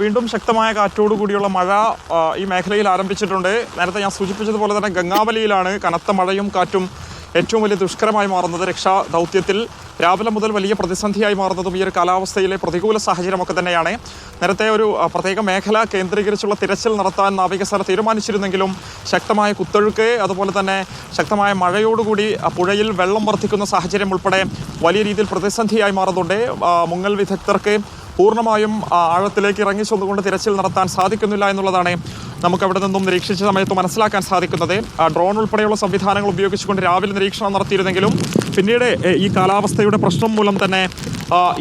വീണ്ടും ശക്തമായ കാറ്റോടു കൂടിയുള്ള മഴ ഈ മേഖലയിൽ ആരംഭിച്ചിട്ടുണ്ട്. നേരത്തെ ഞാൻ സൂചിപ്പിച്ചതുപോലെ തന്നെ ഗംഗാവലിയിലാണ് കനത്ത മഴയും കാറ്റും ഏറ്റവും വലിയ ദുഷ്കരമായി മാറുന്നത് രക്ഷാ ദൗത്യത്തിൽ. രാവിലെ മുതൽ വലിയ പ്രതിസന്ധിയായി മാറുന്നതും ഈ ഒരു കാലാവസ്ഥയിലെ പ്രതികൂല സാഹചര്യമൊക്കെ തന്നെയാണ്. നേരത്തെ ഒരു പ്രത്യേക മേഖല കേന്ദ്രീകരിച്ചുള്ള തിരച്ചിൽ നടത്താൻ നാവികസേന തീരുമാനിച്ചിരുന്നെങ്കിലും ശക്തമായ കുത്തൊഴുക്ക് അതുപോലെ തന്നെ ശക്തമായ മഴയോടുകൂടി പുഴയിൽ വെള്ളം വർദ്ധിക്കുന്ന സാഹചര്യം ഉൾപ്പെടെ വലിയ രീതിയിൽ പ്രതിസന്ധിയായി മാറുന്നുണ്ട്. മുങ്ങൽ വിദഗ്ധർക്ക് പൂർണമായും ആഴത്തിലേക്ക് ഇറങ്ങി ചെന്നുകൊണ്ട് തിരച്ചിൽ നടത്താൻ സാധിക്കുന്നില്ല എന്നുള്ളതാണ് നമുക്ക് അവിടെ നിന്നും നിരീക്ഷിച്ച സമയത്ത് മനസ്സിലാക്കാൻ സാധിക്കുന്നത്. ഡ്രോൺ ഉൾപ്പെടെയുള്ള സംവിധാനങ്ങൾ ഉപയോഗിച്ചുകൊണ്ട് രാവിലെ നിരീക്ഷണം നടത്തിയിരുന്നെങ്കിലും പിന്നീട് ഈ കാലാവസ്ഥയുടെ പ്രശ്നം മൂലം തന്നെ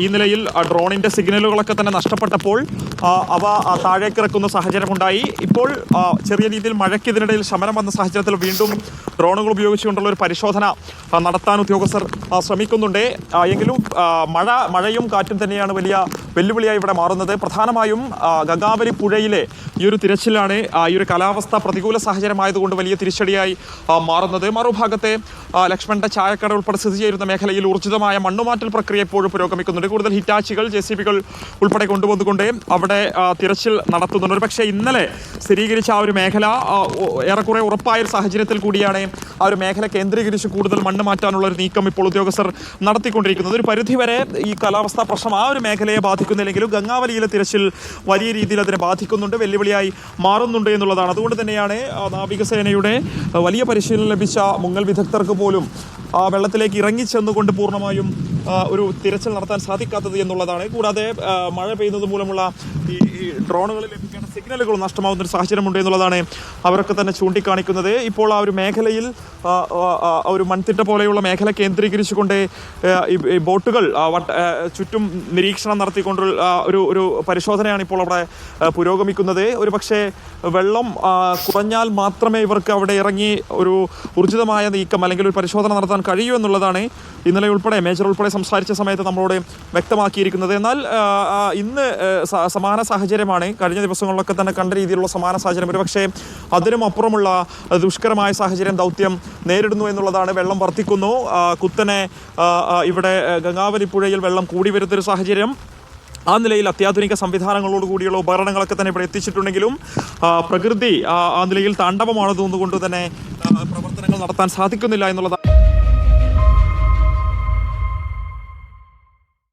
ഈ നിലയിൽ ഡ്രോണിന്റെ സിഗ്നലുകളൊക്കെ തന്നെ നഷ്ടപ്പെട്ടപ്പോൾ അവ താഴേക്കിറക്കുന്ന സാഹചര്യമുണ്ടായി. ഇപ്പോൾ ചെറിയ രീതിയിൽ മഴയ്ക്ക് ഇതിനിടയിൽ ശമനം വന്ന സാഹചര്യത്തിൽ വീണ്ടും ഡ്രോണുകൾ ഉപയോഗിച്ചുകൊണ്ടുള്ള ഒരു പരിശോധന നടത്താൻ ഉദ്യോഗസ്ഥർ ശ്രമിക്കുന്നുണ്ട്. എങ്കിലും മഴ മഴയും കാറ്റും തന്നെയാണ് വലിയ വെല്ലുവിളിയായി ഇവിടെ മാറുന്നത്. പ്രധാനമായും ഗംഗാവലി പുഴയിലെ ഈ ഒരു തിരച്ചിലാണ് ഈ ഒരു കാലാവസ്ഥ പ്രതികൂല സാഹചര്യമായതുകൊണ്ട് വലിയ തിരിച്ചടിയായി മാറുന്നത്. മറുഭാഗത്തെ ലക്ഷ്മണന്റെ ചായക്കട ഉൾപ്പെടെ സ്ഥിതി ചെയ്യുന്ന മേഖലയിൽ ഊർജിതമായ മണ്ണുമാറ്റൽ പ്രക്രിയ ഇപ്പോഴും പുരോഗമിക്കുന്നുണ്ട്. കൂടുതൽ ഹിറ്റാച്ചികൾ ജെ സി ബികൾ ഉൾപ്പെടെ കൊണ്ടുവന്നുകൊണ്ട് അവിടെ തിരച്ചിൽ നടത്തുന്നുണ്ട്. ഒരു പക്ഷേ ഇന്നലെ സ്ഥിരീകരിച്ച ആ ഒരു മേഖല ഏറെക്കുറെ ഉറപ്പായ ഒരു സാഹചര്യത്തിൽ കൂടിയാണ് ആ ഒരു മേഖല കേന്ദ്രീകരിച്ച് കൂടുതൽ മണ്ണ് മാറ്റാനുള്ള ഒരു നീക്കം ഇപ്പോൾ ഉദ്യോഗസ്ഥർ നടത്തിക്കൊണ്ടിരിക്കുന്നത്. ഒരു പരിധിവരെ ഈ കാലാവസ്ഥാ പ്രശ്നം ആ ഒരു മേഖലയെ ബാധിക്കുന്നില്ലെങ്കിലും ഗംഗാവലിയിലെ തിരച്ചിൽ വലിയ രീതിയിൽ അതിനെ ബാധിക്കുന്നുണ്ട്. വെല്ലുവിളിയായി മാറുന്നുണ്ട് എന്നുള്ളതാണ്. അതുകൊണ്ട് തന്നെയാണ് നാവികസേനയുടെ വലിയ പരിശീലനം ലഭിച്ച മുങ്ങൽ വിദഗ്ധർക്ക് പോലും വെള്ളത്തിലേക്ക് ഇറങ്ങിച്ചെന്നുകൊണ്ട് പൂർണമായും ഒരു തിരച്ചിൽ നടത്താൻ സാധിക്കാത്തത് എന്നുള്ളതാണ്. കൂടാതെ മഴ പെയ്യുന്നത് മൂലമുള്ള ഈ ഡ്രോണുകളിൽ ലഭിക്കേണ്ട സിഗ്നലുകൾ നഷ്ടമാവുന്ന ഒരു സാഹചര്യമുണ്ട് എന്നുള്ളതാണ് അവരൊക്കെ തന്നെ ചൂണ്ടിക്കാണിക്കുന്നത്. ഇപ്പോൾ ആ ഒരു മേഖലയിൽ ഒരു മൺതിട്ട പോലെയുള്ള മേഖല കേന്ദ്രീകരിച്ചുകൊണ്ട് കൊണ്ട് ഈ ബോട്ടുകൾ ചുറ്റും നിരീക്ഷണം നടത്തിക്കൊണ്ട് ഒരു ഒരു പരിശോധനയാണ് ഇപ്പോൾ അവിടെ പുരോഗമിക്കുന്നത്. ഒരു പക്ഷേ വെള്ളം കുറഞ്ഞാൽ മാത്രമേ ഇവർക്ക് അവിടെ ഇറങ്ങി ഒരു ഊർജിതമായ നീക്കം അല്ലെങ്കിൽ ഒരു പരിശോധന നടത്താൻ കഴിയൂ എന്നുള്ളതാണ് ഇന്നലെ ഉൾപ്പെടെ മേജർ ഉൾപ്പെടെ സംസാരിച്ച സമയത്ത് നമ്മളോട് വ്യക്തമാക്കിയിരിക്കുന്നത്. എന്നാൽ ഇന്ന് സമാന സാഹചര്യമാണ്. കഴിഞ്ഞ ദിവസങ്ങളിലൊക്കെ തന്നെ കണ്ട രീതിയിലുള്ള സമാന സാഹചര്യം. ഒരു പക്ഷേ അതിനും അപ്പുറമുള്ള ദുഷ്കരമായ സാഹചര്യം ദൗത്യം നേരിടുന്നു എന്നുള്ളതാണ് വെള്ളം വർദ്ധിക്കുന്നു. കുത്തനെ ഇവിടെ ഗംഗാവലി പുഴയിൽ വെള്ളം കൂടി വരുന്നൊരു സാഹചര്യം. ആ നിലയിൽ അത്യാധുനിക സംവിധാനങ്ങളോട് കൂടിയുള്ള ഉപകരണങ്ങളൊക്കെ തന്നെ ഇവിടെ എത്തിച്ചിട്ടുണ്ടെങ്കിലും പ്രകൃതി ആ നിലയിൽ നിലയിൽ താണ്ഡവമാണതുകൊണ്ട് തന്നെ പ്രവർത്തനങ്ങൾ നടത്താൻ സാധിക്കുന്നില്ല എന്നുള്ളതാണ്